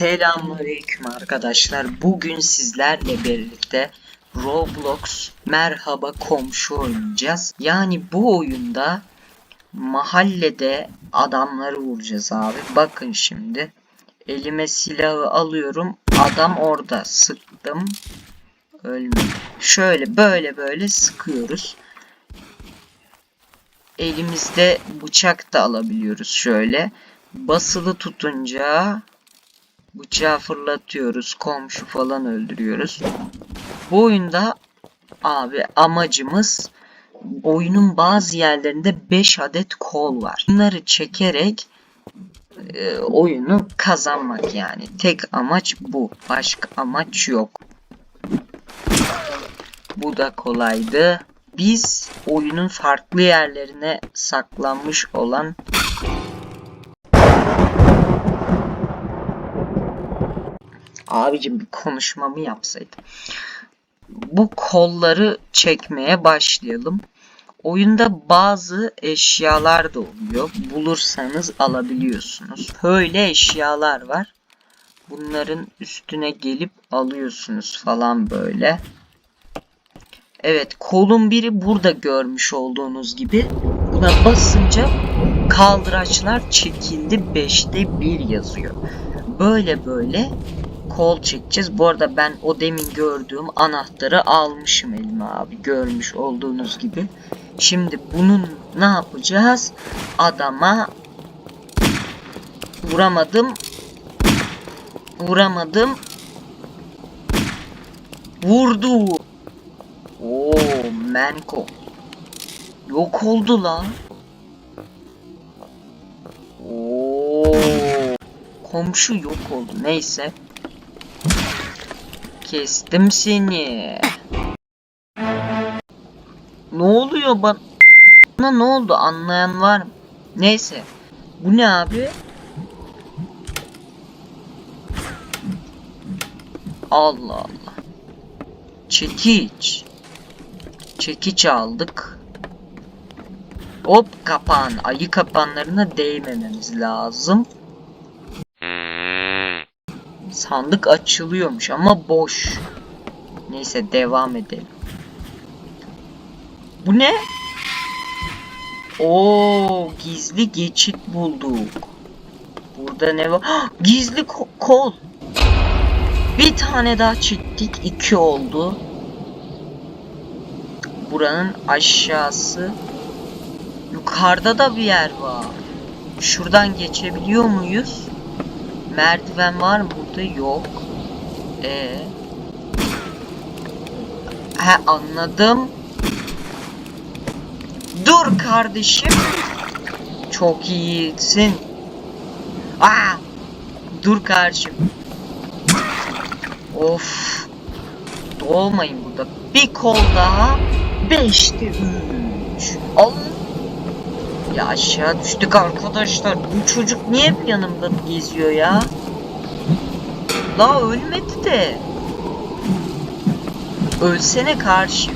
Selamünaleyküm arkadaşlar. Bugün sizlerle birlikte Roblox Merhaba Komşu oynayacağız. Yani bu oyunda mahallede adamları vuracağız abi. Bakın şimdi. Elime silahı alıyorum. Adam orada. Sıktım. Ölmedi. Şöyle böyle böyle sıkıyoruz. Elimizde bıçak da alabiliyoruz şöyle. Basılı tutunca bıçağı fırlatıyoruz. Komşu falan öldürüyoruz. Bu oyunda abi amacımız oyunun bazı yerlerinde 5 adet kol var. Bunları çekerek e, oyunu kazanmak yani. Tek amaç bu. Başka amaç yok. Bu da kolaydı. Biz oyunun farklı yerlerine saklanmış olan Abicim bir konuşmamı yapsaydım. Bu kolları çekmeye başlayalım. Oyunda bazı eşyalar da oluyor. Bulursanız alabiliyorsunuz. Böyle eşyalar var. Bunların üstüne gelip alıyorsunuz falan böyle. Evet kolun biri burada görmüş olduğunuz gibi. Buna basınca kaldıraçlar çekildi 5'te 1 yazıyor. Böyle böyle kol çekeceğiz. Bu arada ben o demin gördüğüm anahtarı almışım elime abi. Görmüş olduğunuz gibi. Şimdi bunun ne yapacağız? Adama vuramadım. Vuramadım. Vurdu. Oo, Menko. Yok oldu lan. Oo. Komşu yok oldu. Neyse. Kestim seni. Ne oluyor bana? Bana ne oldu anlayan var mı? Neyse. Bu ne abi? Allah Allah. Çekiç. Çekiç aldık. Hop kapan. Ayı kapanlarına değmememiz lazım. Sandık açılıyormuş ama boş. Neyse devam edelim. Bu ne? Oo, gizli geçit bulduk. Burada ne var? Hah, gizli ko- kol. Bir tane daha çektik. iki oldu. Buranın aşağısı. Yukarıda da bir yer var. Şuradan geçebiliyor muyuz? Merdiven var mı burada? Yok. Ee. He anladım. Dur kardeşim. Çok iyisin. Aa! Dur kardeşim. Of. Olmayın burada. Bir kol daha. Beşte üç. Al. Ya aşağı düştük arkadaşlar. Bu çocuk niye hep yanımda geziyor ya? La ölmedi de. Ölsene karşı.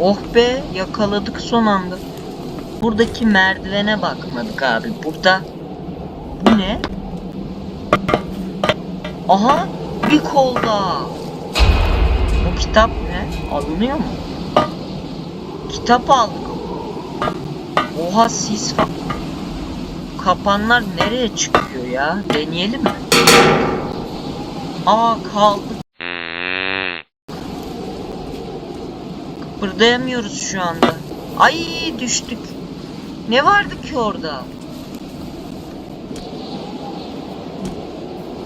Oh be yakaladık son anda. Buradaki merdivene bakmadık abi. Burada bu ne? Aha bir kol kitap ne? Alınıyor mu? Kitap aldık. Oha sis Kapanlar nereye çıkıyor ya? Deneyelim mi? Aa kaldı. Kıpırdayamıyoruz şu anda. Ay düştük. Ne vardı ki orada?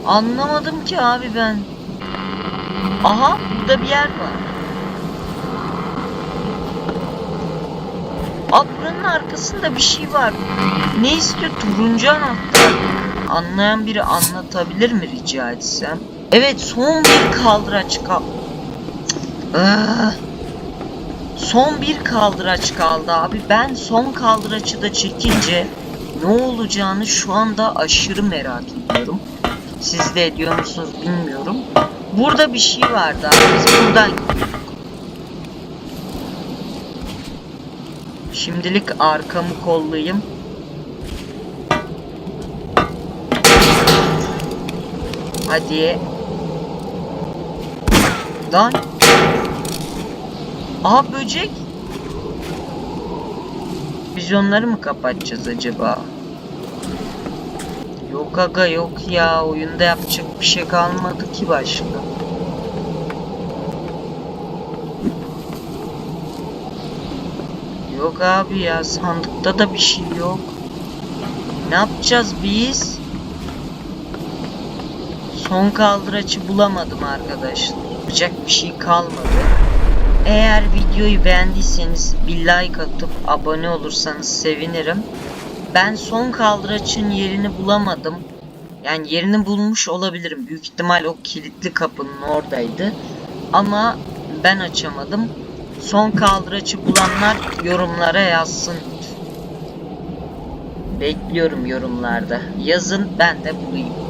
Anlamadım ki abi ben. Aha burada bir yer var. Aa buranın arkasında bir şey var. Ne istiyor? Turuncu anahtar. Anlayan biri anlatabilir mi rica etsem? Evet son bir kaldıraç kal... Ah. Son bir kaldıraç kaldı abi. Ben son kaldıraçı da çekince ne olacağını şu anda aşırı merak ediyorum. Siz de ediyor musunuz bilmiyorum. Burada bir şey vardı abi. Biz buradan. Şimdilik arkamı kollayayım. Hadi. Lan. Aha böcek. Biz onları mı kapatacağız acaba? Yok aga yok ya oyunda yapacak bir şey kalmadı ki başka. Yok abi ya sandıkta da bir şey yok. Ne yapacağız biz? Son kaldıraçı bulamadım arkadaşlar. Yapacak bir şey kalmadı. Eğer videoyu beğendiyseniz bir like atıp abone olursanız sevinirim. Ben son kaldıraçın yerini bulamadım. Yani yerini bulmuş olabilirim. Büyük ihtimal o kilitli kapının oradaydı. Ama ben açamadım. Son kaldıraçı bulanlar yorumlara yazsın. Bekliyorum yorumlarda. Yazın ben de bulayım.